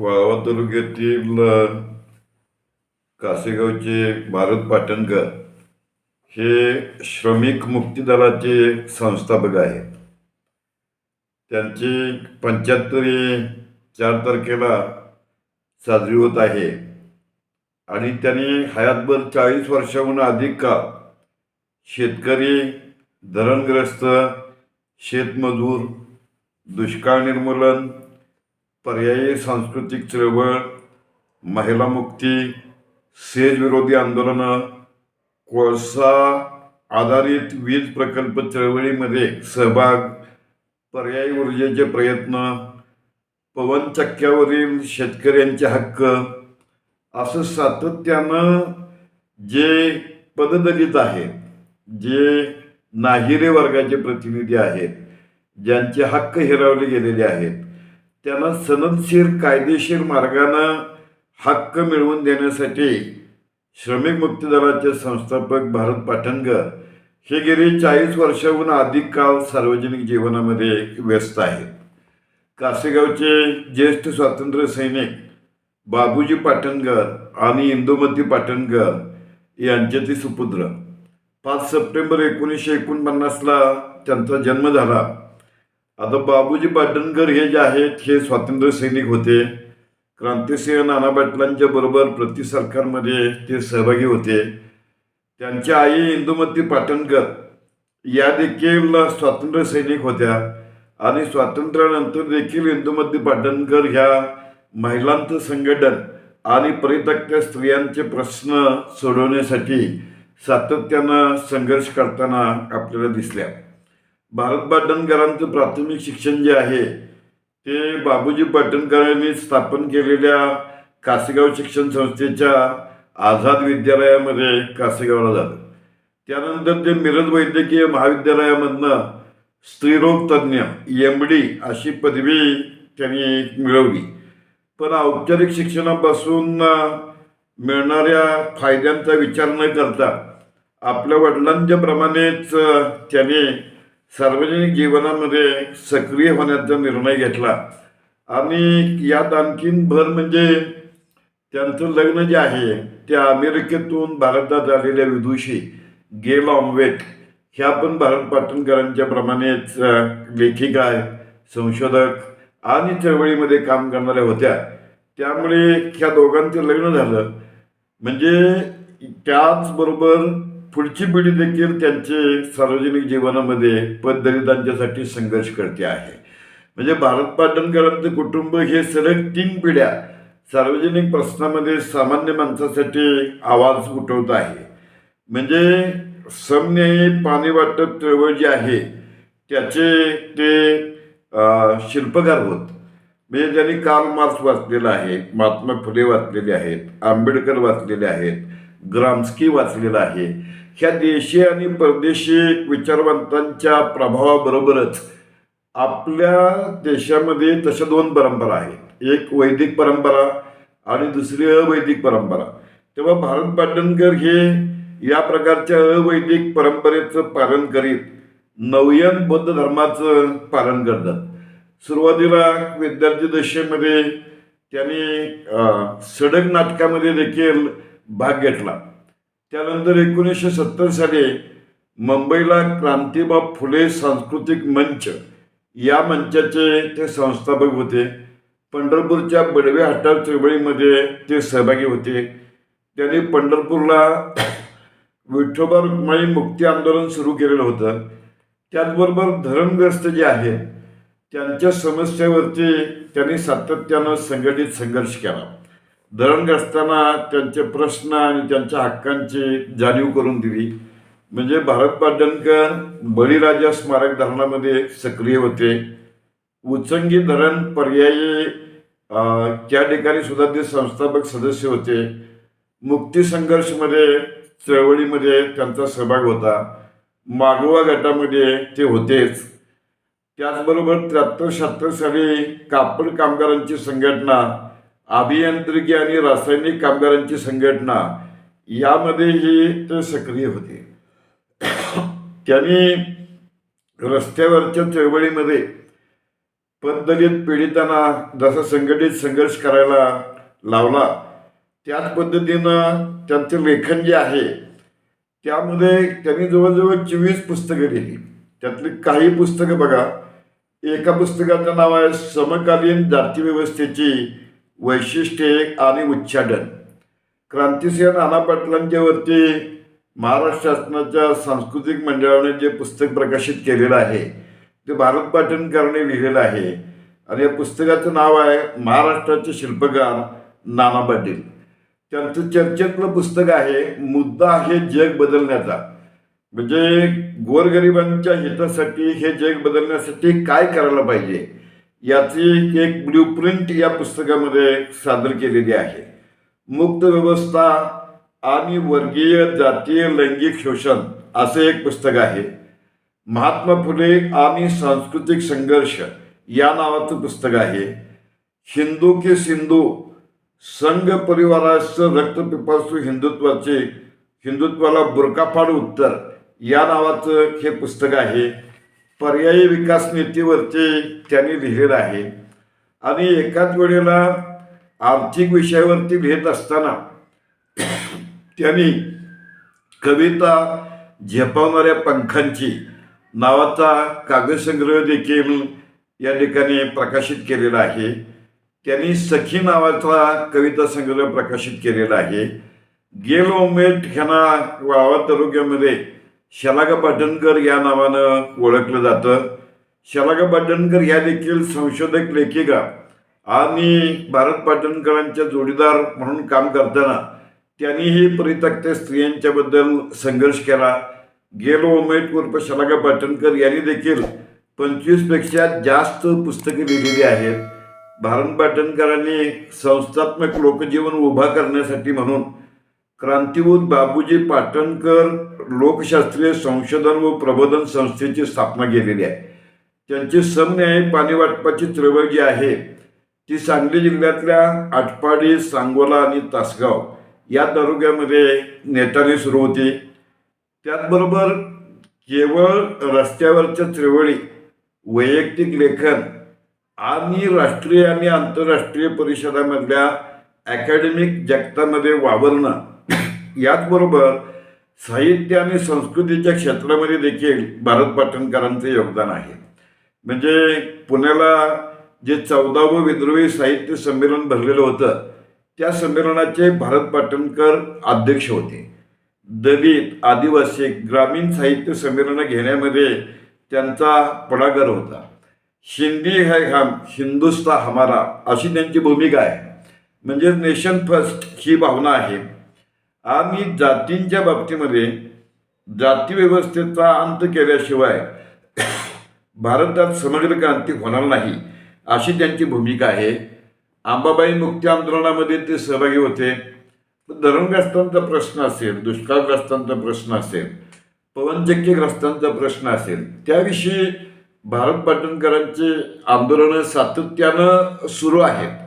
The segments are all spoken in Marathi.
वाळवा तालुक्यातील कासेगावचे भारत पाटणकर हे श्रमिक मुक्ती दलाचे संस्थापक आहेत. त्यांची पंच्याहत्तरी चार तारखेला साजरी होत आहे. आणि त्यांनी हयातभर चाळीस वर्षाहून अधिक काळ शेतकरी धरणग्रस्त शेतमजूर दुष्काळ निर्मूलन पर्यायी सांस्कृतिक चळवळ महिला मुक्ती सेज विरोधी आंदोलनं कोळसा आधारित वीज प्रकल्प चळवळीमध्ये सहभाग पर्यायी ऊर्जेचे प्रयत्न पवनचक्क्यावरील शेतकऱ्यांचे हक्क असं सातत्यानं जे पददलित आहेत जे नाहिरे वर्गाचे प्रतिनिधी आहेत ज्यांचे हक्क हिरावले गेलेले आहेत त्यांना सनदशीर कायदेशीर मार्गानं हक्क मिळवून देण्यासाठी श्रमिक मुक्ती दलाचे संस्थापक भारत पाटणकर हे गेली चाळीस वर्षाहून अधिक काळ सार्वजनिक जीवनामध्ये व्यस्त आहेत. कासेगावचे ज्येष्ठ स्वातंत्र्य सैनिक बाबूजी पाटणकर आणि इंदुमती पाटणकर यांचे ते सुपुत्र. पाच सप्टेंबर एकोणीसशे एकोणपन्नासला त्यांचा जन्म झाला. आता बाबूजी पाटणकर हे जे आहेत हे स्वातंत्र्य सैनिक होते. क्रांतिसिंह नाना पाटलांच्या बरोबर प्रति सरकारमध्ये ते सहभागी होते. त्यांच्या आई इंदुमती पाटणकर या देखील स्वातंत्र्य सैनिक होत्या. आणि स्वातंत्र्यानंतर देखील इंदुमती पाटणकर ह्या महिलांचं संघटन आणि परित्यक्त्या स्त्रियांचे प्रश्न सोडवण्यासाठी सातत्यानं संघर्ष करताना आपल्याला दिसल्या. भारत पाटणकरांचं प्राथमिक शिक्षण जे आहे ते बाबूजी पाटणकरांनी स्थापन केलेल्या कासेगाव शिक्षण संस्थेच्या आझाद विद्यालयामध्ये कासेगावला झालं त्यानंतर ते मिरज वैद्यकीय महाविद्यालयामधनं स्त्रीरोग तज्ज्ञ एम डी अशी पदवी त्यांनी मिळवली. पण औपचारिक शिक्षणापासून मिळणाऱ्या फायद्यांचा विचार न करता आपल्या वडिलांच्याप्रमाणेच त्याने सार्वजनिक जीवनामध्ये सक्रिय होण्याचा निर्णय घेतला. आणि यात आणखीन भर म्हणजे त्यांचं लग्न जे आहे ते अमेरिकेतून भारतात आलेल्या विदुषी गेल ऑमवेट ह्या पण भारत पाटणकरांच्या प्रमाणेच लेखिका आहे संशोधक आणि चळवळीमध्ये काम करणाऱ्या होत्या. त्यामुळे ह्या दोघांचं लग्न झालं. म्हणजे त्याचबरोबर पुढची पिढी देखील त्यांचे सार्वजनिक जीवनामध्ये पददलितांच्यासाठी संघर्ष करते आहे. म्हणजे भारत पाटणकरांचं कुटुंब हे सलग तीन पिढ्या सार्वजनिक प्रश्नामध्ये सामान्य माणसासाठी आवाज उठवत आहे. म्हणजे समन्यायी पाणी वाटप चळवळ जी आहे त्याचे ते शिल्पकार होत. म्हणजे ज्यांनी कार्ल मार्क्स वाचलेला आहे महात्मा फुले वाचलेले आहेत आंबेडकर वाचलेले आहेत ग्रामस्की वाचलेलं आहे. ह्या देशी आणि परदेशी विचारवंतांच्या प्रभावाबरोबरच आपल्या देशामध्ये तशा दोन परंपरा आहेत. एक वैदिक परंपरा आणि दुसरी अवैदिक परंपरा. तेव्हा भारत पाटणकर हे या प्रकारच्या अवैदिक परंपरेचं पालन करीत नवयन बौद्ध धर्माचं पालन करतात. सुरुवातीला विद्यार्थी दशेमध्ये त्यांनी सडक नाटकामध्ये देखील भाग घेतला. त्यानंतर एकोणीसशे सत्तर साली मुंबईला क्रांतीबाब फुले सांस्कृतिक मंच या मंचाचे ते संस्थापक होते. पंढरपूरच्या बडवे हट्टार चळवळीमध्ये ते सहभागी होते. त्यांनी पंढरपूरला विठोबा रुक्माई मुक्ती आंदोलन सुरू केलेलं होतं. त्याचबरोबर धरणग्रस्त जे आहे त्यांच्या समस्येवरती त्यांनी सातत्यानं संघटित संघर्ष केला. धरणग्रस्तांना त्यांचे प्रश्न आणि त्यांच्या हक्कांची जाणीव करून दिली. म्हणजे भारत पाटणकर बळीराजा स्मारक धरणामध्ये सक्रिय होते. उचंगी धरण पर्यायी त्या ठिकाणी सुद्धा ते संस्थापक सदस्य होते. मुक्ती संघर्षमध्ये चळवळीमध्ये त्यांचा सहभाग होता. मागोवा गटामध्ये ते होतेच. त्याचबरोबर त्र्याहत्तर शहात्तर साली कापड कामगारांची संघटना अभियांत्रिकी आणि रासायनिक कामगारांची संघटना यामध्येही ते सक्रिय होते. त्यांनी रस्त्यावरच्या चळवळीमध्ये पददलित पीडितांना जसा संघटित संघर्ष करायला लावला त्याच पद्धतीनं त्यांचं लेखन जे आहे त्यामध्ये त्यांनी जवळजवळ चोवीस पुस्तकं लिहिली. त्यातली काही पुस्तकं बघा. एका पुस्तकाचं नाव आहे समकालीन जातीव्यवस्थेची वैशिष्ट्ये आणि उच्चाटन क्रांतिसिंह नाना पाटलांच्या वरती महाराष्ट्र शासनाच्या सांस्कृतिक मंडळाने जे पुस्तक प्रकाशित केलेलं आहे ते भारत पाटणकरांनी लिहिलेलं आहे. आणि या पुस्तकाचं नाव आहे महाराष्ट्राचे शिल्पकार नाना पाटील. त्यांचं चर्चेतलं पुस्तक आहे मुद्दा आहे जग बदलण्याचा. म्हणजे गोरगरिबांच्या हितासाठी हे जग बदलण्यासाठी काय करायला पाहिजे? याची एक ब्ल्यूप्रिंट या पुस्तकामध्ये सादर केलेली आहे. मुक्त व्यवस्था आणि वर्गीय जातीय लैंगिक शोषण असं एक पुस्तक आहे. महात्मा फुले आणि सांस्कृतिक संघर्ष या नावाचं पुस्तक आहे. हिंदू के सिंधू संघ परिवाराचं रक्तपिपासू हिंदुत्वाचे हिंदुत्वाला बुरकाफाड उत्तर या नावाचं हे पुस्तक आहे. पर्यायी विकास नीतीवरचे त्यांनी लिहिलेलं आहे. आणि एकाच वेळेला आर्थिक विषयावरती लिहित असताना त्यांनी कविता झेपावणाऱ्या पंखांची नावाचा काव्यसंग्रह देखील या ठिकाणी प्रकाशित केलेला आहे. त्यांनी सखी नावाचा कविता संग्रह प्रकाशित केलेला आहे. गेल ओमेट ह्यांना वाळवा तालुक्यामध्ये शलागा पाटणकर या नावानं ओळखलं जातं. शलागा पाटणकर ह्या देखील संशोधक लेखिका आणि भारत पाटणकरांच्या जोडीदार म्हणून काम करताना त्यांनीही परित्यक्त स्त्रियांच्याबद्दल संघर्ष केला. गेलो ओमेट उर्फ शलागा पाटणकर यांनी देखील पंचवीसपेक्षा जास्त पुस्तके लिहिलेली आहेत. भारत पाटणकरांनी संस्थात्मक लोकजीवन उभा करण्यासाठी म्हणून क्रांतिवूत बाबूजी पाटणकर लोकशास्त्रीय संशोधन व प्रबोधन संस्थेची स्थापना केलेली आहे. त्यांची समन्याय पाणी वाटपाची चळवळ जी आहे. ती सांगली जिल्ह्यातल्या आटपाडी सांगोला आणि तासगाव या तालुक्यामध्ये नेटाने सुरू होते. त्याचबरोबर केवळ रस्त्यावरच्या चळवळी वैयक्तिक लेखन आणि राष्ट्रीय आणि आंतरराष्ट्रीय परिषदामधल्या अकॅडमिक जगतामध्ये वावरणं याचबरोबर साहित्य आणि संस्कृतीच्या क्षेत्रामध्ये देखील भारत पाटणकरांचं योगदान आहे. म्हणजे पुण्याला जे चौदावं विद्रोही साहित्य संमेलन भरलेलं होतं त्या संमेलनाचे भारत पाटणकर अध्यक्ष होते. दलित आदिवासी ग्रामीण साहित्य संमेलनं घेण्यामध्ये त्यांचा पडागर होता. हिंदी है हम हिंदुस्ता हमारा अशी त्यांची भूमिका आहे. म्हणजे नेशन फर्स्ट ही भावना आहे. आणि जातींच्या बाबतीमध्ये जाती व्यवस्थेचा अंत केल्याशिवाय भारतात समग्र क्रांती होणार नाही अशी त्यांची भूमिका आहे. आंबाबाई मुक्ती आंदोलनामध्ये ते सहभागी होते. धरणग्रस्तांचा प्रश्न असेल दुष्काळग्रस्तांचा प्रश्न असेल पवनचक्कीग्रस्तांचा प्रश्न असेल त्याविषयी भारत पाटणकरांचे आंदोलनं सातत्यानं सुरू आहेत.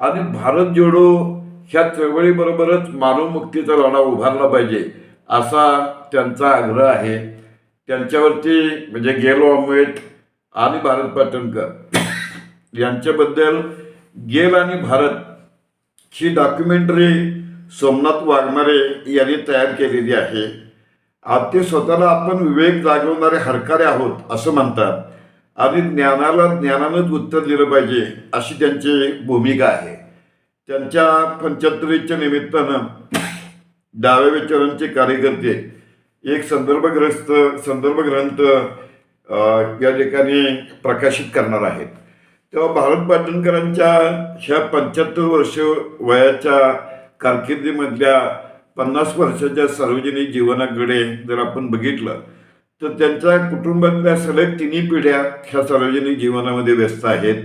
आणि भारत जोडो ह्या चळवळीबरोबरच मानवमुक्तीचा लढा उभारला पाहिजे असा त्यांचा आग्रह आहे. त्यांच्यावरती म्हणजे गेल ऑमेट आणि भारत पाटणकर यांच्याबद्दल गेल आणि भारत ही डॉक्युमेंटरी सोमनाथ वाघमारे यांनी तयार केलेली आहे. आज ते स्वतःला आपण विवेक जागवणारे हरकारे आहोत असं म्हणतात. आणि ज्ञानाला ज्ञानानंच उत्तर दिलं पाहिजे अशी त्यांची भूमिका आहे. त्यांच्या पंच्याहत्तरीच्या निमित्तानं डाव्या विचारांचे कार्यकर्ते एक संदर्भग्रस्त संदर्भ ग्रंथ या ठिकाणी प्रकाशित करणार आहेत. तेव्हा भारत पाटणकरांच्या ह्या पंच्याहत्तर वर्ष वयाच्या कारकिर्दीमधल्या पन्नास वर्षाच्या सार्वजनिक जीवनाकडे जर आपण बघितलं तर त्यांच्या कुटुंबातल्या सलग तिन्ही पिढ्या ह्या सार्वजनिक जीवनामध्ये व्यस्त आहेत.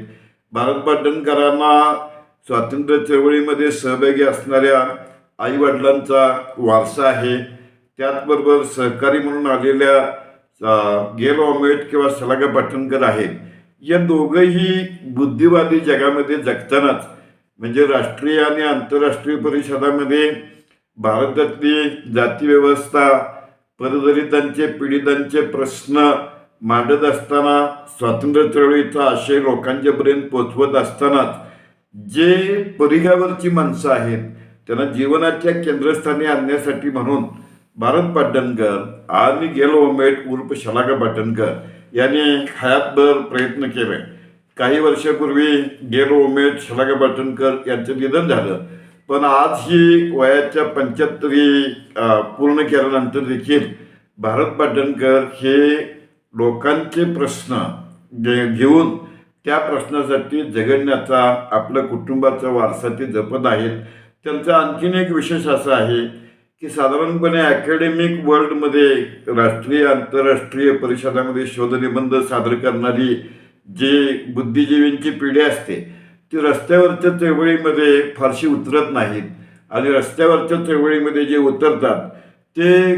भारत पाटणकरांना स्वातंत्र्य चळवळीमध्ये सहभागी असणाऱ्या आईवडिलांचा वारसा आहे. त्याचबरोबर सहकारी म्हणून आलेल्या गेल ऑमेट किंवा सलागा पाटणकर आहेत. या दोघंही बुद्धिवादी जगामध्ये जगतानाच म्हणजे राष्ट्रीय आणि आंतरराष्ट्रीय परिषदामध्ये भारतातली जातीव्यवस्था परदलितांचे पीडितांचे प्रश्न मांडत असताना स्वातंत्र्य चळवळीचा आशय लोकांच्यापर्यंत पोचवत असतानाच जे परिघावरची माणसं आहेत त्यांना जीवनाच्या केंद्रस्थानी आणण्यासाठी म्हणून भारत पाटणकर आणि गेल ओमेट उर्फ शलाका पाटणकर यांनी हयातभर प्रयत्न केले. काही वर्षापूर्वी गेल ओमेट शलाका पाटणकर यांचं निधन झालं. पण आज ही वयाच्या पंच्याहत्तरी पूर्ण केल्यानंतर देखील भारत पाटणकर हे लोकांचे प्रश्न जे घेऊन त्या प्रश्नासाठी झगडण्याचा आपलं कुटुंबाचा वारसा ते जपत आहेत. त्यांचा आणखीन एक विशेष असा आहे की साधारणपणे अकॅडमिक वर्ल्डमध्ये राष्ट्रीय आंतरराष्ट्रीय परिषदामध्ये शोधनिबंध सादर करणारी जे बुद्धिजीवींची पिढी असते ती रस्त्यावरच्या चळवळीमध्ये फारशी उतरत नाहीत. आणि रस्त्यावरच्या चळवळीमध्ये जे उतरतात ते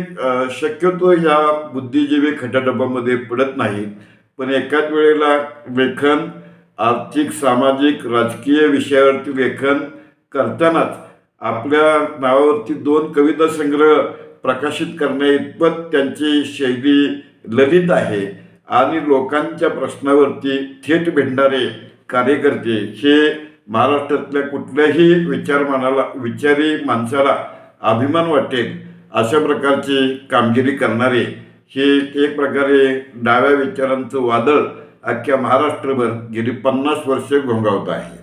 शक्यतो ह्या बुद्धिजीवी खटाटपामध्ये पडत नाहीत. पण एकाच वेळेला लेखन आर्थिक सामाजिक राजकीय विषयावरती लेखन करतानाच आपल्या नावावरती दोन कविता संग्रह प्रकाशित करण्या इतपत त्यांची शैली ललित आहे आणि लोकांच्या प्रश्नावरती थेट भेंडणारे कार्यकर्ते हे महाराष्ट्रातल्या कुठल्याही विचारमानाला विचारी माणसाला अभिमान वाटेल अशा प्रकारची कामगिरी करणारे हे एक प्रकारे डाव्या विचारांचं वादळ अख्ख्या महाराष्ट्रभर गेली पन्नास वर्षे घोंगावत आहे.